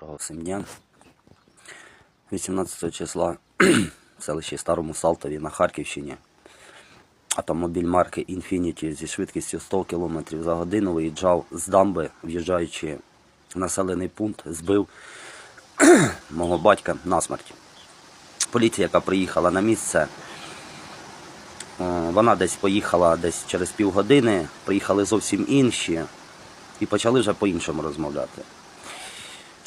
Доброго всім дня. 18 числа в селищі Старому Салтові на Харківщині автомобіль марки Infiniti зі швидкістю 100 км за годину виїжджав з дамби, в'їжджаючи в населений пункт, збив мого батька насмерть. Поліція, яка приїхала на місце, вона десь поїхала десь через півгодини, приїхали зовсім інші і почали вже по-іншому розмовляти.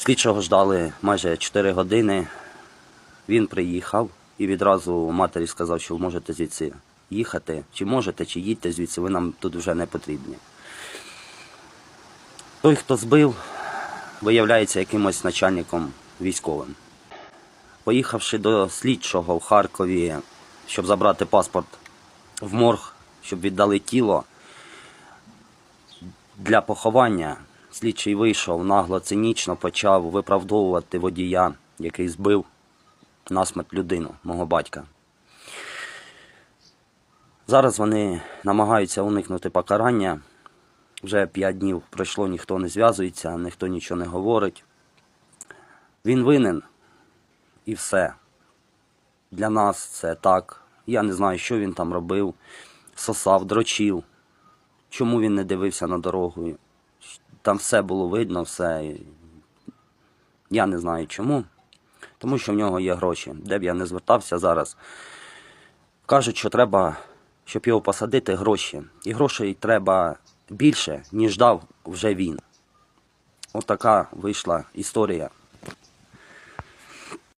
Слідчого ждали майже 4 години. Він приїхав і відразу матері сказав, що можете звідси їхати. Чи можете, чи їдьте звідси, ви нам тут вже не потрібні. Той, хто збив, виявляється якимось начальником військовим. Поїхавши до слідчого в Харкові, щоб забрати паспорт в морг, щоб віддали тіло, для поховання слідчий вийшов нагло цинічно почав виправдовувати водія, який збив насмерть людину, мого батька. Зараз вони намагаються уникнути покарання. Вже п'ять днів пройшло, ніхто не зв'язується, ніхто нічого не говорить. Він винен і все. Для нас це так. Я не знаю, що він там робив. Сосав, дрочив. Чому він не дивився на дорогу? Там все було видно, все. Я не знаю чому. Тому що в нього є гроші. Де б я не звертався зараз. Кажуть, що треба, щоб його посадити, гроші. І грошей треба більше, ніж дав вже він. Отака вийшла історія.